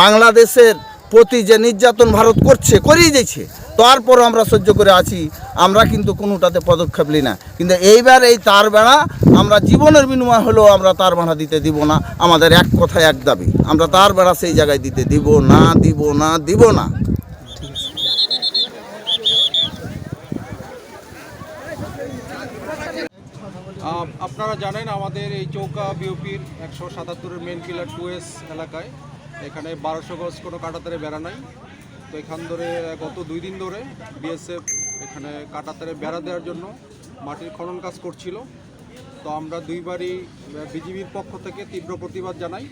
বাংলাদেশের প্রতি যে নির্যাতন ভারত করছে করিয়ে দিয়েছে। তারপর আমরা সহ্য করে আছি, আমরা কিন্তু কোনোটাতে পদক্ষেপ নিই না। কিন্তু এইবার এই তার বেড়া, আমরা জীবনের বিনিময় হলেও আমরা তার বেড়া দিতে দিব না। আমাদের এক কথায় এক দাবি, আমরা তার বেড়া সেই জায়গায় দিতে দিব না দিব না দিব না। আপনারা জানেন আমাদের এই চৌকা বিওপির একশো সাতাত্তরের মেন পিলার টু এস এলাকায়। এখানে বারোশো গজ কোনো কাটাতারে বেড়া নাই। তো এখান ধরে, গত দুই দিন ধরে বিএসএফ এখানে কাটাতারে বেড়া দেওয়ার জন্য মাটির খনন কাজ করছিল। তো আমরা দুইবারই বিজিবির পক্ষ থেকে তীব্র প্রতিবাদ জানাই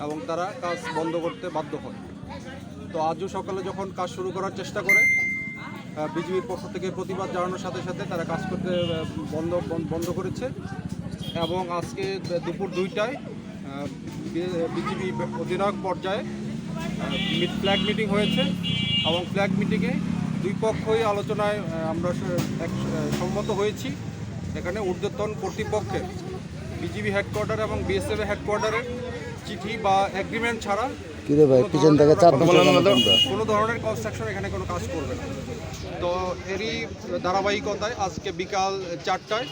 এবং তারা কাজ বন্ধ করতে বাধ্য হয়। তো আজও সকালে যখন কাজ শুরু করার চেষ্টা করে বিজিবির পক্ষ থেকে প্রতিবাদ জানানোর সাথে সাথে তারা কাজ করতে বন্ধ, বন- বন্ধ করেছে। এবং আজকে দুপুর দুইটায় বিজিবি অধিনায়ক পর্যায়ে ফ্ল্যাগ মিটিং হয়েছে এবং ফ্ল্যাগ মিটিংয়ে দুই পক্ষই আলোচনায় আমরা এক- সম্মত হয়েছি। এখানে ঊর্ধ্বতন কর্তৃপক্ষের বিজিবি হেডকোয়ার্টার এবং বিএসএফ হেডকোয়ার্টারের চিঠি বা এগ্রিমেন্ট ছাড়া কোনো ধরনের কনস্ট্রাকশন এখানে কোনো কাজ করবে না। তো এরই ধারাবাহিকতায় আজকে বিকাল চারটায়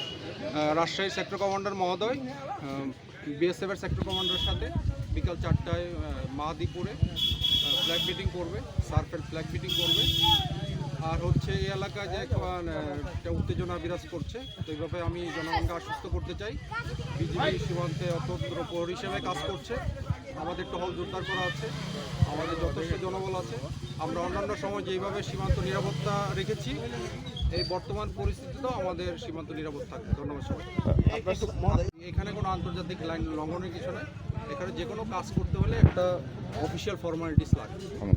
রাজশাহী সেক্টর কমান্ডার মহোদয় বিএসএফের সেক্টর কমান্ডারের সাথে বিকাল চারটায় আহ, মাহাদিপুরে ফ্ল্যাগ মিটিং করবে সার্ফের ফ্ল্যাগ মিটিং করবে। আর হচ্ছে এই এলাকায় যে একটা উত্তেজনা বিরাজ করছে তো এইভাবে আমি জনগণকে আশ্বস্ত করতে চাই। বিজেপি সীমান্তে অতন্ত্র প্রহরী হিসেবে কাজ করছে। আমাদের টহল জোরদার করা আছে আমাদের যথেষ্ট জনবল আছে। আমরা অন্যান্য সময় যেইভাবে সীমান্ত নিরাপত্তা রেখেছি এই বর্তমান পরিস্থিতিতেও আমাদের সীমান্ত নিরাপদ থাকবে। ধন্যবাদ সবাই এখানে কোনো আন্তর্জাতিক লাইন লঙ্ঘনের কিছু নেই। এখানে যে কোনো কাজ করতে হলে একটা অফিসিয়াল ফর্মালিটিস লাগে।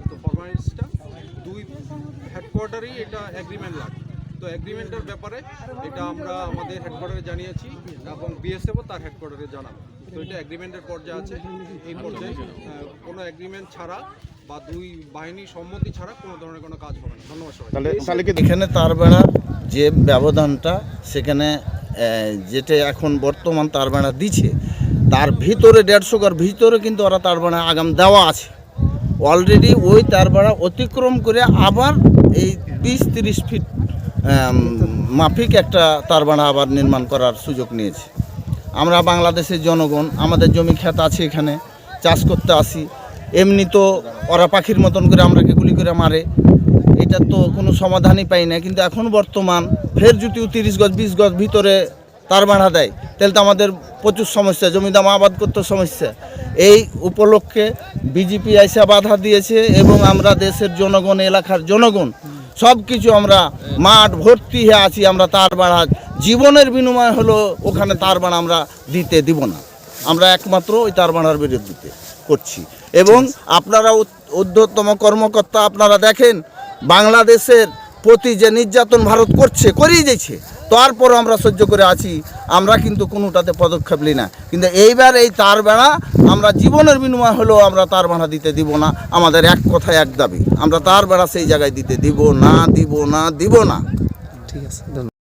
তো ফর্মালিটিসটা দুই হেডকোয়ার্টারেই এটা এগ্রিমেন্ট লাগে। তো এগ্রিমেন্টের ব্যাপারে এটা আমরা আমাদের হেডকোয়ার্টারে জানিয়েছি এবং বিএসএফও তার হেডকোয়ার্টারে জানাব। তো এটা এগ্রিমেন্টের পর্যায়ে আছে। এই পর্যায়ে কোনো এগ্রিমেন্ট ছাড়া বা দুই বাহিনীর সম্মতি ছাড়া কোনো ধরনের কোনো কাজ হবে না। ধন্যবাদ সবাই এখানে তার বেড়ার যে ব্যবধানটা সেখানে যেটা এখন বর্তমান তার বেড়া দিচ্ছে তার ভিতরে দেড়শো ঘর ভিতরে কিন্তু ওরা তার বেড়া আগাম দেওয়া আছে। অলরেডি ওই তার বেড়া অতিক্রম করে আবার এই বিশ তিরিশ ফিট মাফিক একটা তার বেড়া আবার নির্মাণ করার সুযোগ নিয়েছে। আমরা বাংলাদেশের জনগণ, আমাদের জমি ক্ষেত আছে এখানে, চাষ করতে আসি। এমনি তো ওরা পাখির মতন করে আমরাকে গুলি করে মারে। এটা তো কোনো সমাধানই পাই না কিন্তু এখন বর্তমান ফের যদি তিরিশ গজ, বিশ গজ ভিতরে তার বাড়া দেয়, তাহলে তো আমাদের প্রচুর সমস্যা জমি দাম আবাদ করতে সমস্যা। এই উপলক্ষে বিজেপি আইসা বাধা দিয়েছে এবং আমরা দেশের জনগণ, এলাকার জনগণ সব কিছু আমরা মাঠ ভর্তি হয়ে আছি আমরা তার বাড়া। জীবনের বিনিময় হলো ওখানে তার বাড়া আমরা দিতে দিব না। আমরা একমাত্র ওই তার বাড়ার বিরুদ্ধে করছি। এবং আপনারা উদ- ঊর্ধ্বতম কর্মকর্তা আপনারা দেখেন বাংলাদেশের প্রতি যে নির্যাতন ভারত করছে করিয়ে দিয়েছে তারপরও আমরা সহ্য করে আছি। আমরা কিন্তু কোনোটাতে পদক্ষেপ নিই না। কিন্তু এইবার এই তার বেড়া, আমরা জীবনের বিনিময় হলেও আমরা তার বেড়া দিতে দিব না। আমাদের এক কথায় এক দাবি, আমরা তার বেড়া সেই জায়গায় দিতে দিব না দিব না দিব না। ঠিক আছে